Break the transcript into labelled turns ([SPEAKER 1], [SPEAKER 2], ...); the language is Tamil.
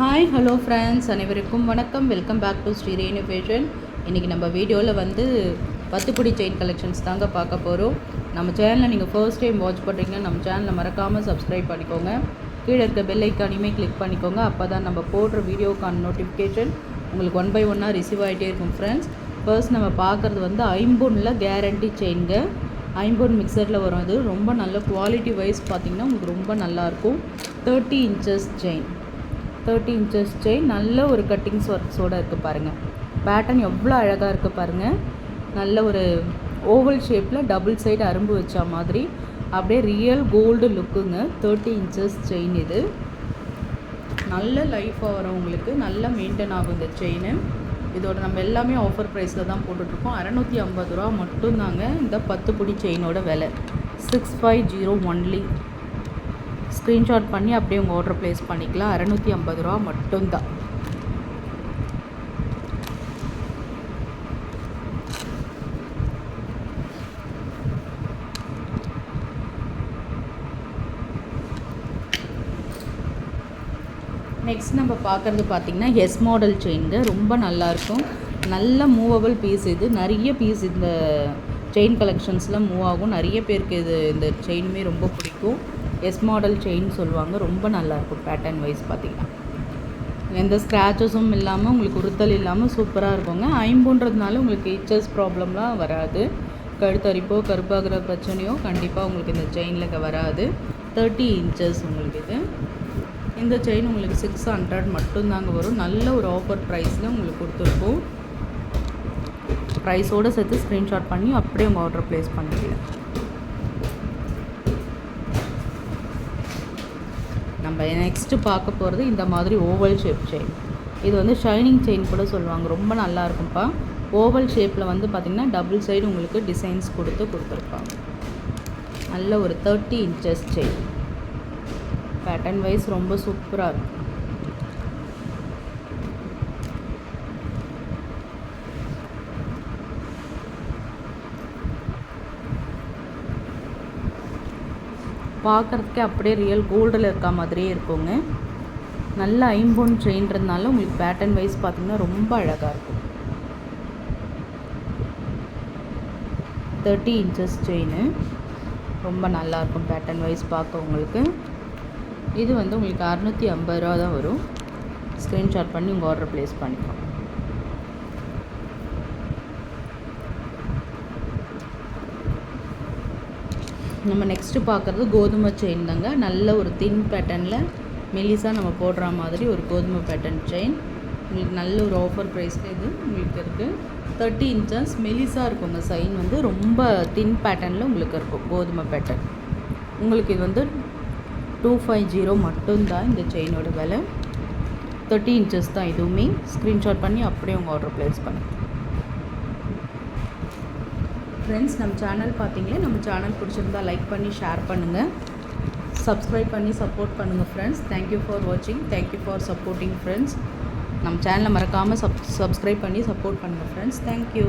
[SPEAKER 1] ஹாய் ஹலோ ஃப்ரெண்ட்ஸ் அனைவருக்கும் வணக்கம். Welcome back to Sri Renu fashion இன்றைக்கி நம்ம வீடியோவில் வந்து பத்துக்குடி செயின் கலெக்ஷன்ஸ் தாங்க பார்க்க போகிறோம் நம்ம சேனலில் நீங்கள் ஃபர்ஸ்ட் டைம் வாட்ச் பண்ணுறீங்கன்னா நம்ம சேனலை மறக்காமல் சப்ஸ்கிரைப் பண்ணிக்கோங்க. கீழே இருக்க பெல் ஐக்கானையுமே கிளிக் பண்ணிக்கோங்க. அப்போ தான் நம்ம போடுற வீடியோக்கான நோட்டிஃபிகேஷன் உங்களுக்கு ஒன் பை ஒன்னாக ரிசீவ் ஆகிட்டே இருக்கும் ஃப்ரெண்ட்ஸ் ஃபர்ஸ்ட் நம்ம பார்க்குறது வந்து ஐம்பொன்னில் கேரண்டி செயின்ங்க ஐம்பொன் மிக்சரில் வரும் அது. ரொம்ப நல்ல குவாலிட்டி வைஸ் பார்த்திங்கன்னா உங்களுக்கு ரொம்ப நல்லாயிருக்கும் thirty inches chain thirty inches chain. நல்ல ஒரு கட்டிங்ஸ் ஒர்க்ஸோடு இருக்குது பாருங்கள் பேட்டர்ன் எவ்வளோ அழகாக இருக்குது பாருங்கள் நல்ல ஒரு ஓவல் ஷேப்பில் டபுள் சைடு அரும்பு வச்ச மாதிரி. அப்படியே ரியல் கோல்டு லுக்குங்க. தேர்ட்டி இன்ச்சஸ் செயின் இது. நல்ல லைஃபாக வரும் உங்களுக்கு. நல்ல மெயின்டைன் ஆகும் இந்த செயின். இதோட நம்ம எல்லாமே ஆஃபர் ப்ரைஸில் தான் போட்டுட்ருக்கோம். அறநூற்றி ஐம்பது ரூபா மட்டும்தாங்க இந்த பத்து பொடி செயினோட விலை. Six five zero only. Screenshot பண்ணி அப்படியே உங்கள் ஆர்டர் ப்ளேஸ் பண்ணிக்கலாம். அறநூற்றி ஐம்பது ரூபா மட்டும்தான். நெக்ஸ்ட் நம்ம பார்க்குறது பார்த்திங்கன்னா எஸ் மாடல் செயின்ங்க ரொம்ப நல்லாயிருக்கும் நல்ல மூவபிள் பீஸ் இது. நிறைய பீஸ் இந்த செயின் கலெக்ஷன்ஸில் மூவ் ஆகும். நிறைய பேருக்கு இது இந்த செயினுமே ரொம்ப பிடிக்கும். எஸ் மாடல் செயின் சொல்லுவாங்க ரொம்ப நல்லாயிருக்கும் பேட்டர்ன் வைஸ் பார்த்திங்கன்னா. எந்த ஸ்க்ராச்சஸும் இல்லாமல் உங்களுக்கு உறுத்தல் இல்லாமல் சூப்பராக இருக்குங்க. ஐம்புன்றதுனால உங்களுக்கு இச்சஸ் ப்ராப்ளம்லாம் வராது. கழுத்தரிப்போ கருப்பாகிற பிரச்சனையோ கண்டிப்பாக உங்களுக்கு இந்த செயினில் வராது. தேர்ட்டி இன்ச்சஸ் உங்களுக்கு இது. இந்த செயின் உங்களுக்கு சிக்ஸ் ஹண்ட்ரட் மட்டும்தாங்க வரும். நல்ல ஒரு ஆஃபர் ப்ரைஸில் உங்களுக்கு கொடுத்துருக்கோம். ப்ரைஸோடு சேர்த்து ஸ்க்ரீன்ஷாட் பண்ணி அப்படியே உங்கள் ஆர்டர் ப்ளேஸ் பண்ணிக்கலாம் நம்ம நெக்ஸ்ட்டு பார்க்க போகிறது இந்த மாதிரி ஓவல் ஷேப் செயின் இது வந்து ஷைனிங் செயின் கூட சொல்லுவாங்க. ரொம்ப நல்லா இருக்கும்ப்பா. ஓவல் ஷேப்பில் வந்து பார்த்திங்கன்னா டபுள் சைடு உங்களுக்கு டிசைன்ஸ் கொடுத்து கொடுத்துருப்பாங்க. நல்ல ஒரு thirty inches chain pattern wise ரொம்ப சூப்பராக இருக்கும். பார்க்குறதுக்கே அப்படியே ரியல் கோல்டில் இருக்க மாதிரியே இருக்குங்க. நல்ல ஐம்பொன் செயின்றதுனால உங்களுக்கு பேட்டர்ன் வைஸ் பார்த்திங்கன்னா ரொம்ப அழகாக இருக்கும். தேர்ட்டி இன்ச்சஸ் செயின் ரொம்ப நல்லாயிருக்கும் பேட்டர்ன் வைஸ் பார்க்க உங்களுக்கு. இது வந்து உங்களுக்கு அறநூற்றி ஐம்பது ரூபா தான் வரும். ஸ்க்ரீன்ஷாட் பண்ணி உங்கள் ஆர்டர் ப்ளேஸ் பண்ணிக்கலாம். நம்ம நெக்ஸ்ட்டு பார்க்குறது கோதுமை செயின் தாங்க. நல்ல ஒரு தின் பேட்டர்னில் மெலிசாக நம்ம போடுற மாதிரி ஒரு கோதுமை பேட்டர்ன் செயின் உங்களுக்கு நல்ல ஒரு ஆஃபர் ப்ரைஸில் இது உங்களுக்கு இருக்குது தேர்ட்டி இன்ச்சஸ் மெலிசாக இருக்குங்க. சைன் வந்து ரொம்ப தின் பேட்டர்னில் உங்களுக்கு இருக்கும் கோதுமை பேட்டர்ன் உங்களுக்கு இது வந்து டூ ஃபைவ் ஜீரோ மட்டும்தான் இந்த செயினோட விலை. தேர்ட்டி இன்ச்சஸ் தான் இதுவுமே. ஸ்க்ரீன்ஷாட் பண்ணி அப்படியே உங்கள் ஆர்டர் ப்ளேஸ் பண்ணுங்கள் ஃப்ரெண்ட்ஸ் நம்ம சேனல் பார்த்தீங்களே நம்ம சேனல் பிடிச்சிருந்தா லைக் பண்ணி ஷேர் பண்ணுங்கள் சப்ஸ்கிரைப் பண்ணி சப்போர்ட் பண்ணுங்கள் ஃப்ரெண்ட்ஸ் தேங்க்யூ ஃபார் வாட்சிங் thank you for supporting friends நம்ம சேனலை மறக்காமல் சப் சப்ஸ்கிரைப் பண்ணி சப்போர்ட் பண்ணுங்கள் ஃப்ரெண்ட்ஸ் தேங்க்யூ